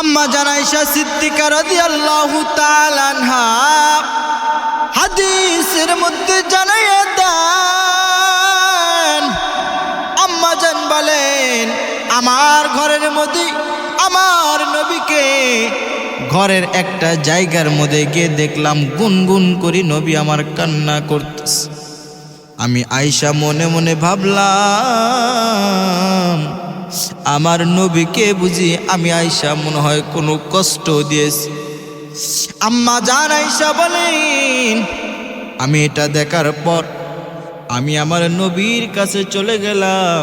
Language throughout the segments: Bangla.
আম্মা জানাইশা সিদ্দিকা রাদিয়াল্লাহু তাআলা আনহা হাদিসের মধ্যে জানাইয়া দেন। আম্মা জান বলেন, আমার ঘরের মধ্যে, আমার নবীকে ঘরের একটা জায়গার মধ্যে গিয়ে দেখলাম, গুনগুন করি নবী আমার কান্না করতেছে। আমি আয়সা মনে মনে ভাবলাম আমার নবীকে বুঝি আমি আয়সা মনে হয় কোনো কষ্ট দিয়েছি। আম্মা জান আয়সা বলেন, আমি এটা দেখার পর আমি আমার নবীর কাছে চলে গেলাম।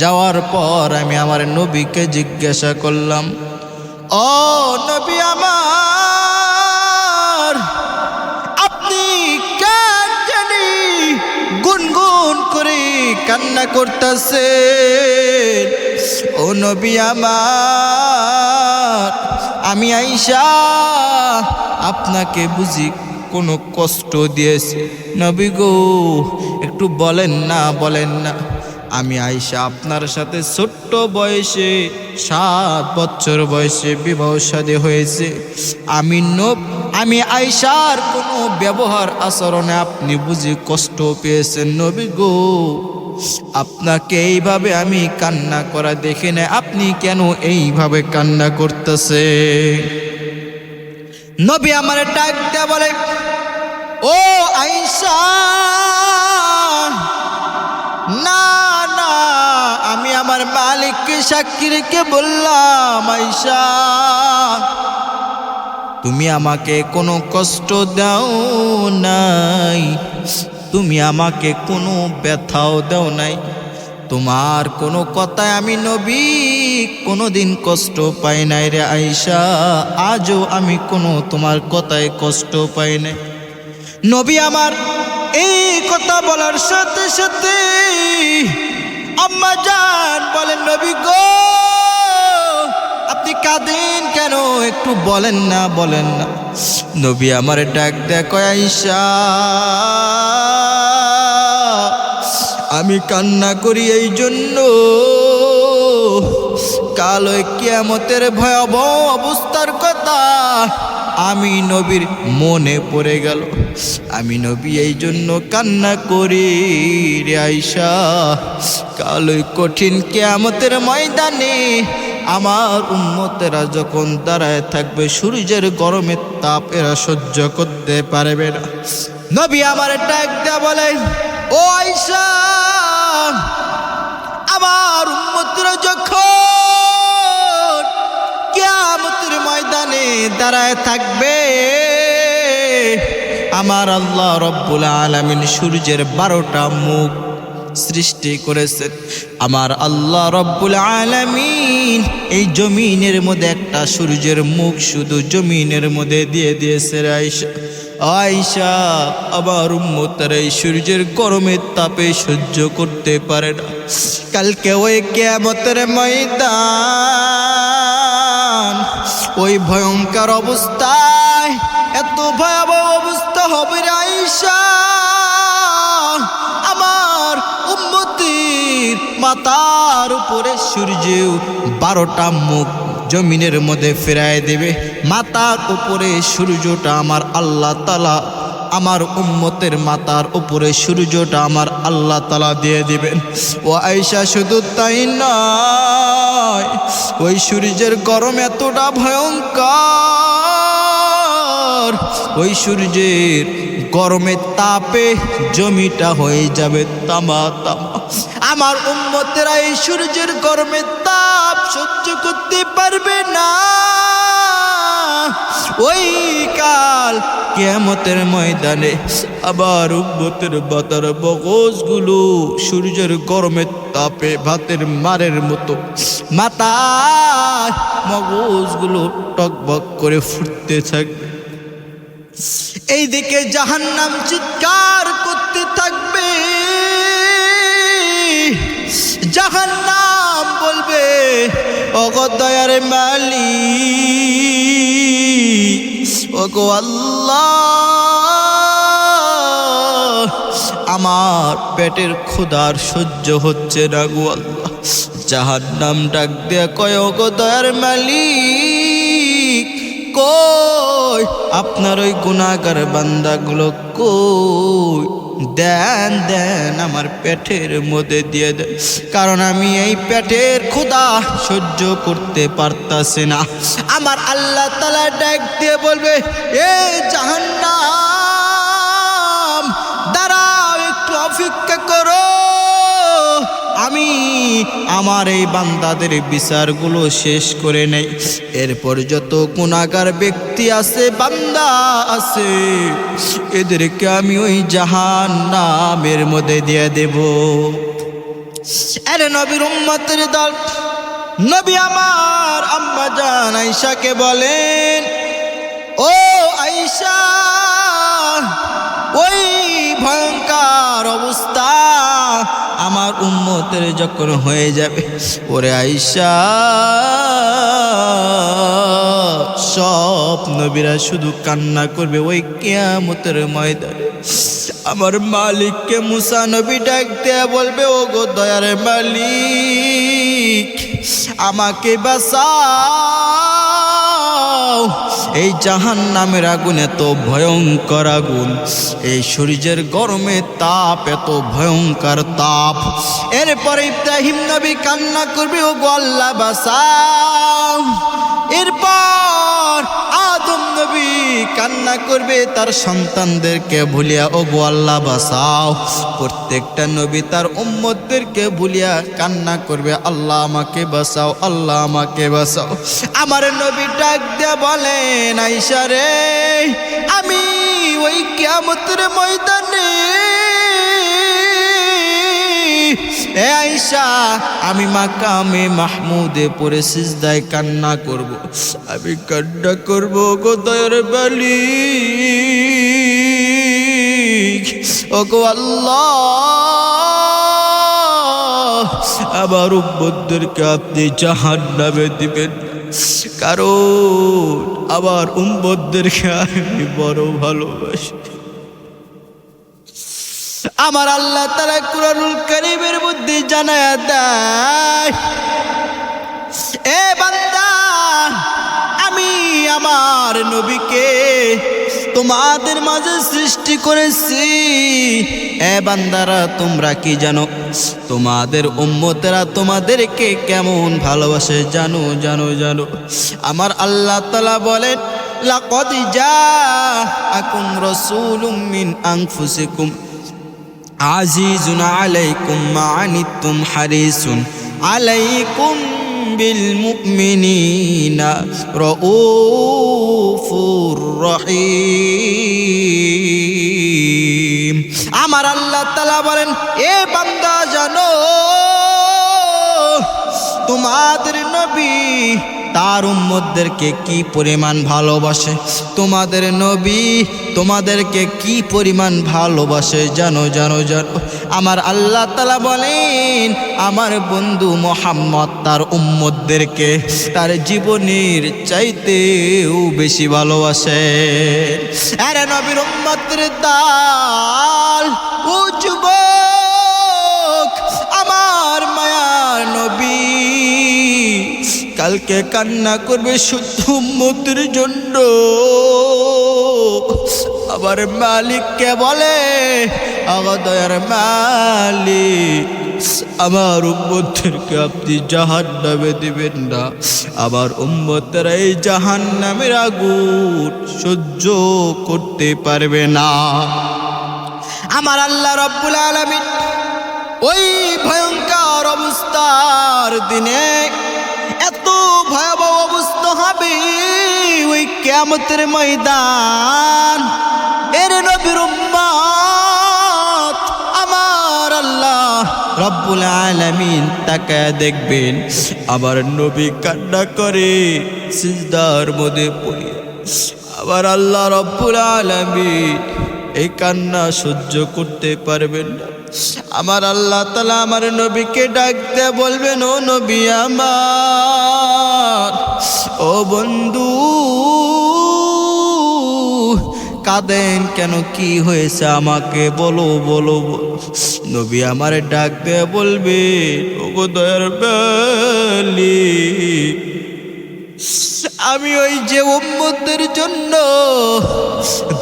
যাওয়ার পর আমি আমার নবীকে জিজ্ঞাসা করলাম, ও নবী আমার, আপনি কেন জানি গুনগুন করে কান্না করতেছে ও নবী আমার, আমি আইসা আপনাকে বুঝি কোনো কষ্ট দিয়েছে। নবী গো, একটু বলেন না বলেন না। আমি আইসা আপনার সাথে ছোট্ট বয়সে, সাত বছর বয়সে বিবাহ সাদী হয়েছে। আমি নব, আমি আইসার কোনো ব্যবহার আচরণে আপনি বুঝি কষ্ট পেয়েছেন। নবী গো আপনাকে এইভাবে আমি কান্না করা দেখে না আপনি কেন এইভাবে কান্না করতেছে? নবী আমার ডাক দেয়া বলে, ও আইসা না না, আমি আমার মালিককে সাক্ষী রেখে বললাম আইসা তুমি আমাকে কোনো কষ্ট দাও নাই। তুমি আমাকে কোনো ব্যথাও দাও নাই। তোমার কোনো কথায় আমি নবী কোনো দিন কষ্ট পাই নাই রে আইসা আজও আমি কোনো তোমার কথায় কষ্ট পাই নাই। নবী আমার, এই কথা বলার সাথে সাথে আম্মা জান বলেন, নবী গো, আপনি কাঁদেন কেন? একটু বলেন না বলেন না। নবী আমার ডাক দেখ আইসা আমি কান্না করি এই জন্য। কাল ওই কিয়ামতের ভয়াবহ অবস্থার কথা আমি নবীর মনে পড়ে গেল। আমি নবী এই জন্য কান্না করি রে আইসা কাল কঠিন কেয়ামতের ময়দানে আমার উন্মতেরা যখন দাঁড়ায় থাকবে, সূর্যের গরমের তাপ এরা সহ্য করতে পারবে না। নবী আমার ডাক দেয়া বলে ও আইসা আমার উন্মতরা যখন কেয়ামতের ময়দানে দাঁড়ায় থাকবে, আমার আল্লাহ রব্বুল আলমিন সূর্যের বারোটা মুখ সৃষ্টি করেছেন। আমার আল্লাহ রব্বুল আলমিন এই জমিনের মধ্যে একটা সূর্যের মুখ শুধু জমিনের মধ্যে দিয়ে দিয়েছে রে আয়সা আবার উম্মতার এই সূর্যের গরমের তাপে সহ্য করতে পারে না। কালকে ওই কেয়ামতের ময়দান, ওই ভয়ঙ্কর অবস্থায়, এত ভয়াবহ অবস্থা হবে আয়সা আমার উম্মতির মাতার উপরে সূর্য বারোটা মুখ জমিনের মধ্যে ফেরায় দেবে। মাতার উপরে সূর্যটা আমার আল্লাহ তালা আমার উম্মতের মাতার উপরে সূর্যটা আমার আল্লাহ তালা দিয়ে দিবেন। ও আয়সা শুধু তাই নয়, ওই সূর্যের গরম এতটা ভয়ঙ্কর, ওই সূর্যের গরমের তাপে জমিটা হয়ে যাবে তামা তামা আমার উম্মতেরা এই সূর্যের গরমের তাপ সহ্য করতে পারবে না। ওই কাল কেয়ামতের ময়দানে আবার উম্মতের বাতার বগজগুলো সূর্যের গরমের তাপে ভাতের মারের মতো মাথায় মগজগুলো টকবক করে ফুটতে থাকবে এইদিকে জাহান্নাম চিৎকার করতে জাহান নাম বলবে অগদয়ার মালি ওগো আল্লাহ, আমার পেটের ক্ষুধার সহ্য হচ্ছে না গো আল্লাহ। জাহার নাম ডাক দেয়া কয়, ওগো দয়ার মালিক, কই? আপনার ওই গুণাগার বান্দাগুলো কই? দেন দেন, আমার পেটের মধ্যে দিয়ে দেন। কারণ আমি এই পেটের ক্ষুদা সহ্য করতে পারতাছি না। আমার আল্লাহ তালা ডাক দিয়ে বলবে, এ জাহান্নাম আমি আমার এই বান্দাদের বিচারগুলো শেষ করে নেই। এরপর যত গুণাগার ব্যক্তি আছে, বান্দা আছে, এদেরকে আমি ওই জাহান নামের মধ্যে দিয়ে দেব। আরে নবীর উম্মতের দল, নবী আমার আম্মা জান আইসাকে বলেন, ও আইসা ওই ভয়ঙ্কর অবস্থা আমার উম্মতের যখন হয়ে যাবে, ওরে আইসা সব নবীরা শুধু কান্না করবে ওই কেয়ামতের ময়দানে। আমার মালিককে মুসা নবী ডাক দেয়া বলবে ও গো দয়ার মালিক, আমাকে বাঁচাও। এই জাহান নামের আগুন এত ভয়ঙ্কর আগুন, এই সূর্যের গরমে তাপ, এত ভয়ঙ্কর তাপ। এরপরে ইব্রাহিম নবী কান্না করবে ও গোয়াল্লা আল্লাহ কান্না করবে, তার সন্তানদেরকে ভুলিয়া, ও গো আল্লাহ বাসাও প্রত্যেকটা নবী তার উম্মতদেরকে ভুলিয়া কান্না করবে, আল্লাহ আমাকে বাসাও আল্লাহ আমাকে বাসাও আমার নবী ডাক দিয়ে বলেন আইসা রে, আমি ওই কেমতের ময়দানে আইসা আমি মাকামে মাহমুদে পরে সিজদায় কান্না করব। আমি কান্না করব গো দয়ের বালি ও গো আল্লাহ আবার উম্মতদেরকে আপনি জাহান নামে দিবেন। কারণ আবার উম্মতদেরকে আমি বড় ভালোবাসি। আমার আল্লাহ তারা কুরআনুল কারীমের মধ্যে জানায়া দেয়, এ আমি আমার নবীকে তোমাদের মাঝে সৃষ্টি করেছি। এ বান্দারা, তোমরা কি জানো? তোমাদের উম্মতেরা তোমাদেরকে কেমন ভালোবাসে? জানো জানো জানো। আমার আল্লাহ তালা বলেন, লাকদ জাআকুম রাসূলুম মিন আনফুসিকুম। আজিজুন আলাইকুম মানিতুম হারিসুন। আলাইকুম বিল মুমিনিনা রউফুর রহিম। আমার আল্লাহ তাআলা বলেন, এ বান্দা জানো, তোমাদের নবী তার উম্মতদেরকে কি পরিমাণ ভালোবাসে? তোমাদের নবী তোমাদেরকে কি পরিমাণ ভালোবাসে? জানো জানো জানো। আমার আল্লাহ তালা বলেন, আমার বন্ধু মোহাম্মদ তার উম্মতদেরকে তার জীবনের চাইতেও বেশি ভালোবাসে। আরে নবীর উম্মতের দাল, ও আমার মায়ার নবী। কালকে কান্না করবে শুদ্ধ উম্মতের জন্য। আবার মালিককে বলে, আমার দয়ার মালিক, আমার উম্মতদেরকে আপনি জাহান নামে দিবেন না। আমার উম্মতেরা এই জাহান নামের আগুন সহ্য করতে পারবে না। আমার আল্লাহ রব্বুল আলমিন ওই ভয়ঙ্কর অবস্থার দিনে এত ভয়াবহ অবস্থা হবে ওই কেমতের ময়দান। এর নবীর আমার আল্লাহ রব্বুল আলামিন তাকে দেখবেন। আবার নবী কান্না করে সিজদার মধ্যে পড়ে। আবার আল্লাহ রব্বুল আলামিন এই কান্না সহ্য করতে পারবেন না। আমার আল্লাহ তালা আমার নবীকে ডাকতে বলবেন, ও নবী আমার, ও বন্ধু, কাঁদেন কেন? কি হয়েছে আমাকে? বলো বলো। নবী আমার ডাক দিয়ে বলবে ও গো দয়ার বেলি আমি ওই যে উম্মতের জন্য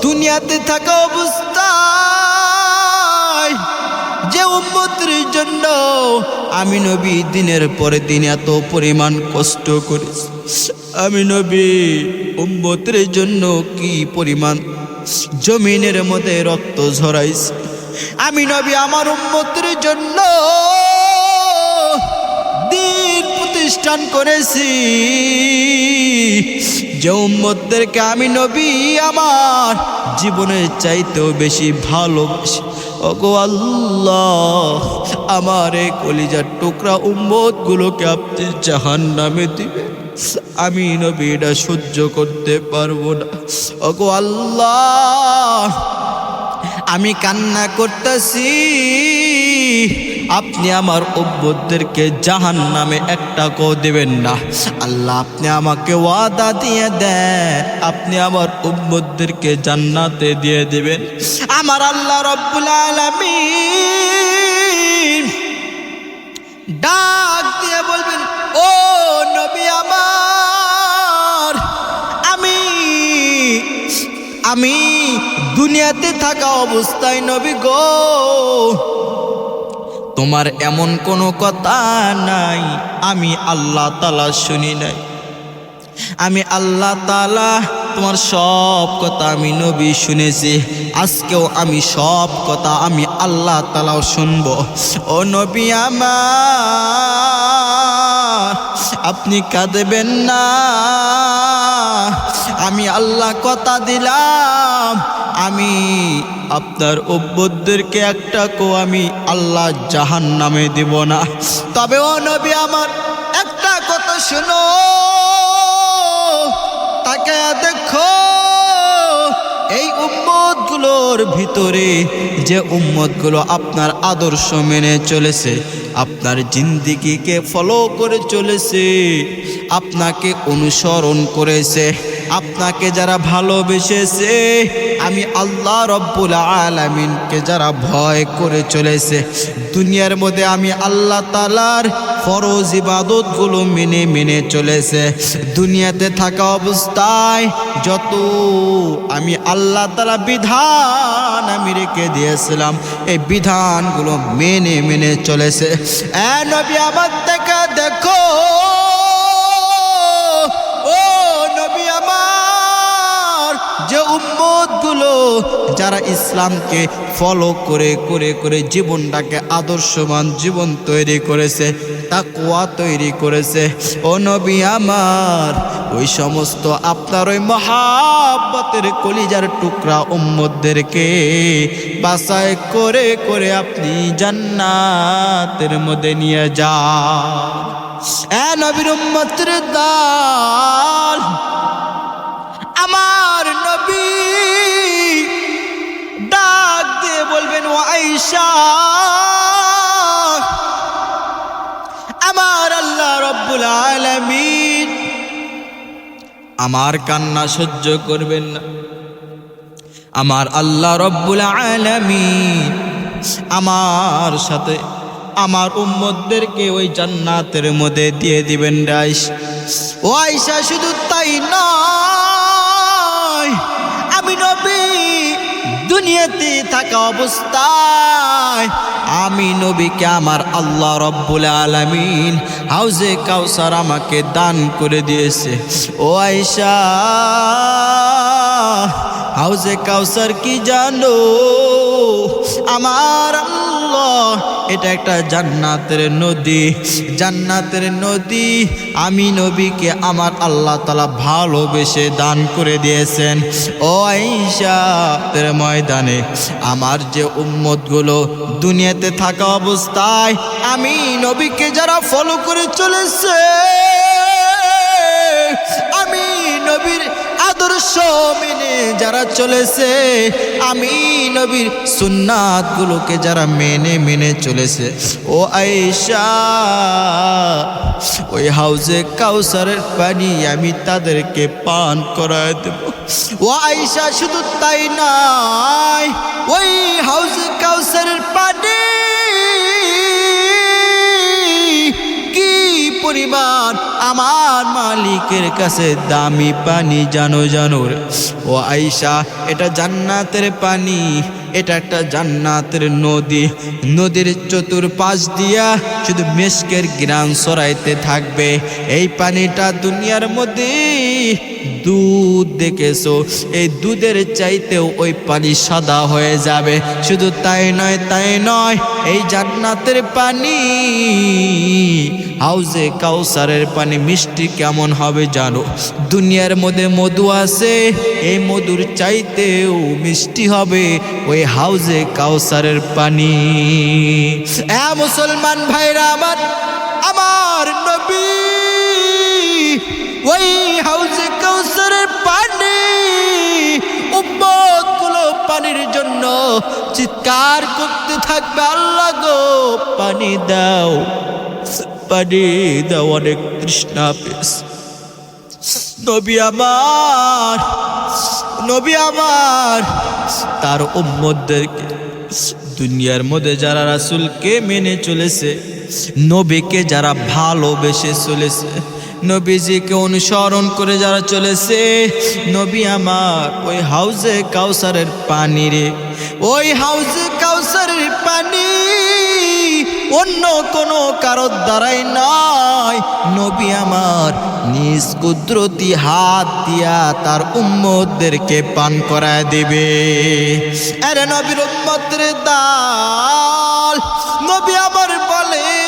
দুনিয়াতে থাকা অবস্থায় যে উম্মতের জন্য আমি নবী দিনের পরে দিন এত পরিমাণ কষ্ট করেছি আমি নবী উম্মতের জন্য কি পরিমাণ জমিনের মধ্যে রক্ত ঝরাইছি। আমি নবী আমার উম্মতের জন্য প্রতিষ্ঠান করেছি। যে উম্মতদেরকে আমি নবী, আমার জীবনের চাইতেও বেশি ভালোবাসি। ওগো আল্লাহ, আমার এই কলিজার টুকরা উম্মত গুলোকে আপনি জাহান নামে দিবেন। আমি নবী এটা সহ্য করতে পারব না। ওগো আল্লাহ, আমি কান্না করতেছি। আপনি আমার অভ্যদেরকে জাহান নামে একটা কো দেবেন না। আল্লাহ, আপনি আমাকে ওয়াদা দিয়ে দেন, আপনি আমার উম্মতদেরকে জান্নাতে দিয়ে দেবেন। আমার আল্লাহ রব্বুল আলামিন ডাক দিয়ে বলবেন, ও নবী আমার, আমি আমি দুনিয়াতে থাকা অবস্থায় নবী গো তোমার এমন কোনো কথা নাই। আমি আল্লাহ তালা শুনি নাই। আমি আল্লাহ তালা তোমার সব কথা আমি নবী শুনেছি। আজকেও আমি সব কথা আমি আল্লাহ তালাও শুনব। ও নবী আমার, আপনি কাঁদবেন না। আমি আল্লাহ কথা দিলাম। আমি আপনার অভ্যদেরকে একটা কো আমি আল্লাহ জাহান নামে দিব না। তবে ও নবী আমার একটা কথা শুনো। তাকে দেখো, এই উম্মতগুলোর ভিতরে যে উম্মতগুলো আপনার আদর্শ মেনে চলেছে, আপনার জিন্দিগিকে ফলো করে চলেছে, আপনাকে অনুসরণ করেছে। আপনাকে যারা ভালোবেসেছে, আমি আল্লাহ রব্বুল আলমিনকে যারা ভয় করে চলেছে, দুনিয়ার মধ্যে আমি আল্লাহ তালার ফরজ ইবাদতগুলো মেনে মেনে চলেছে। দুনিয়াতে থাকা অবস্থায় যত আমি আল্লাহ তালা বিধান আমি রেখে দিয়েছিলাম, এই বিধানগুলো মেনে মেনে চলেছে। এ নবী আমার দেখা দেখো। যে উম্মতগুলো যারা ইসলামকে ফলো করে করে করে জীবনটাকে আদর্শমান জীবন তৈরি করেছে তাকুয়া তৈরি করেছে, ও নবী আমার, ওই সমস্ত আপনার ওই মহাব্বতের কলিজার টুকরা উম্মতদেরকে বাসায় করে করে আপনি জান্নাতের মধ্যে নিয়ে যান। এ নবীর উম্মতের দাল আইসা আমার আল্লাহ রব্বুল আলামিন, আমার কান্না সহ্য করবেন না। আমার আল্লাহ রব্বুল আলামিন, আমার সাথে আমার উম্মতদেরকে ওই জান্নাতের মধ্যে দিয়ে দিবেন রাইস ও আইসা শুধু তাই নয় দুনিয়াতে থাকা অবস্থায়। আমি নবীকে আমার আল্লাহ রব্বুল আলমিন হাউজে কাউসার আমাকে দান করে দিয়েছে। ও আয়সা হাউজে কাউসার কি জানো? আমার আল্লাহ, এটা একটা জান্নাতের নদী। জান্নাতের নদী, আমি নবীকে আমার আল্লাহ তালা ভালোবেসে দান করে দিয়েছেন। ও আইসা তের ময়দানে আমার যে উম্মতগুলো দুনিয়াতে থাকা অবস্থায়, আমি নবীকে যারা ফলো করে চলেছে নবীর আদর্শ মেনে যারা চলেছে, আমি নবীর সুন্নাতগুলোকে যারা মেনে মেনে চলেছে। ও আয়েশা, ওই হাউজে কাউসারের পানি আমি তাদেরকে পান করায় দেব। ও আয়েশা, শুধু তাই নয়, ওই হাউজে কাউসারের পানি পরিমাণ আমার মালিকের কাছে দামি পানি, জানো জানো ও আইসা এটা জান্নাতের পানি, এটা একটা জান্নাতের নদী। নদীর চতুর্পাশ দিয়া শুধু মেশকের গ্রাম সরাইতে থাকবে। এই পানিটা দুনিয়ার মধ্যে দুধ দেখেছ? এই দুধের চাইতেও ওই পানি সাদা হয়ে যাবে। শুধু তাই নয় তাই নয়, এই জান্নাতের পানি, হাউজে কাউসারের পানি মিষ্টি কেমন হবে জানো? দুনিয়ার মধ্যে মধু আছে, এই মধুর চাইতেও মিষ্টি হবে ওই হাউজে কাউসারের পানি। এ মুসলমান ভাইরা আমার আমার নবী। ওই হাউজে কাউসারের পানি উম্মতগুলো পানির জন্য চিৎকার করতে থাকবে আল্লাহ গো পানি দাও পানি দাও অনেক তৃষ্ণা পেস নবী আমার নবী আমার তার উম্মতদেরকে দুনিয়ার মধ্যে যারা রাসূলকে মেনে চলেছে, নবীকে যারা ভালোবেসে চলেছে নবীজিকে অনুসরণ করে যারা চলেছে, নবী আমার, ওই হাউজে কাউসারের পানি রে। ওই হাউজে কাউসারের পানি, অন্য কোনো কারোর দ্বারাই নয় নবী আমার নিজ কুদরতি হাত দিয়া তার উম্মতদেরকে পান করায় দেবে। আরে নবীর উম্মতের দাল, নবী আমার এই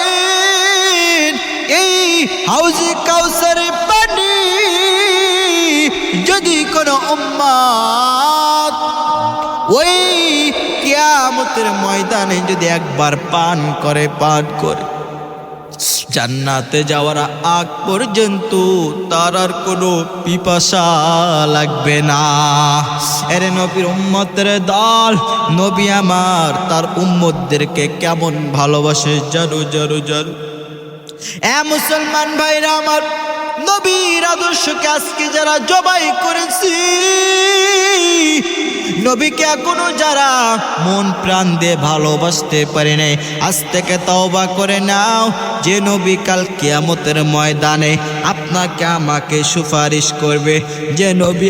হাউজে কাউসারে পানি, যদি কোনো ওই কিয়ামতের ময়দানে যদি একবার পান করে পান করে, জান্নাতে যাওয়ার আগ পর্যন্ত তার আর কোনো পিপাসা লাগবে না। এরে নবীর উম্মতের দল, নবী আমার, তার উম্মতদেরকে কেমন ভালোবাসে জানো জানো জানো। মুসলমান ভাইরা আমার নবীর আদর্শকে আজকে যারা জবাই করেছি, নবীকে এখনও যারা মন প্রাণ দিয়ে ভালোবাসতে পারে নাই, আজ থেকে তওবা করে নাও, যে নবী কাল কিয়ামতের ময়দানে আপনাকে আমাকে সুপারিশ করবে, যে নবী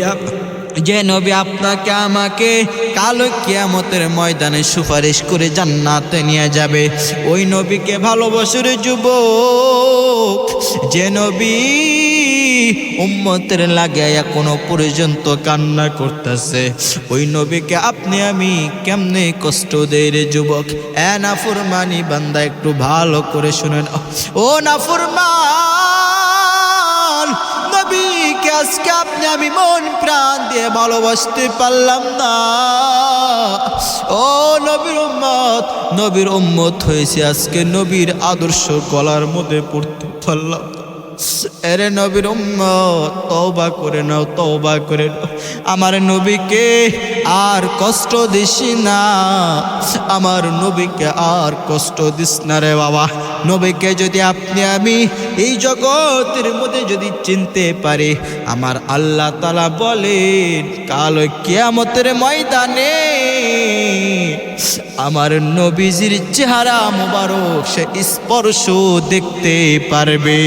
যে নবী আপনাকে আমাকে কালো কিয়ামতের ময়দানে সুপারিশ করে জান্নাতে নিয়ে যাবে। ওই নবীকে ভালোবাসুর যুবক। যে নবী উম্মতের লাগে এখনও পর্যন্ত কান্না করতেছে। ওই নবীকে আপনি আমি কেমনে কষ্ট দেয় রে যুবক? এ নাফরমানি বান্দা একটু ভালো করে শুনেন। ও নাফরমান! নবীকে আজকে আপনি আমি মন প্রাণ দিয়ে ভালোবাসতে পারলাম না। ও নবীর উম্মত নবীর উম্মত হয়েছে আজকে নবীর আদর্শ গলার মধ্যে পড়তে পারলাম। এরে নবীর উম্মত, তওবা করে নাও, তওবা করে নাও। আমার নবীকে আর কষ্ট দিস না। আমার নবীকে আর কষ্ট দিস না রে বাবা। নবীকে যদি আপনি আমি এই জগতের মধ্যে যদি চিনতে পারি, আমার আল্লাহ তালা বলেন, কাল কেয়ামতের ময়দানে আমার নবীজির চেহারা মোবারক সে স্পর্শ দেখতে পারবে।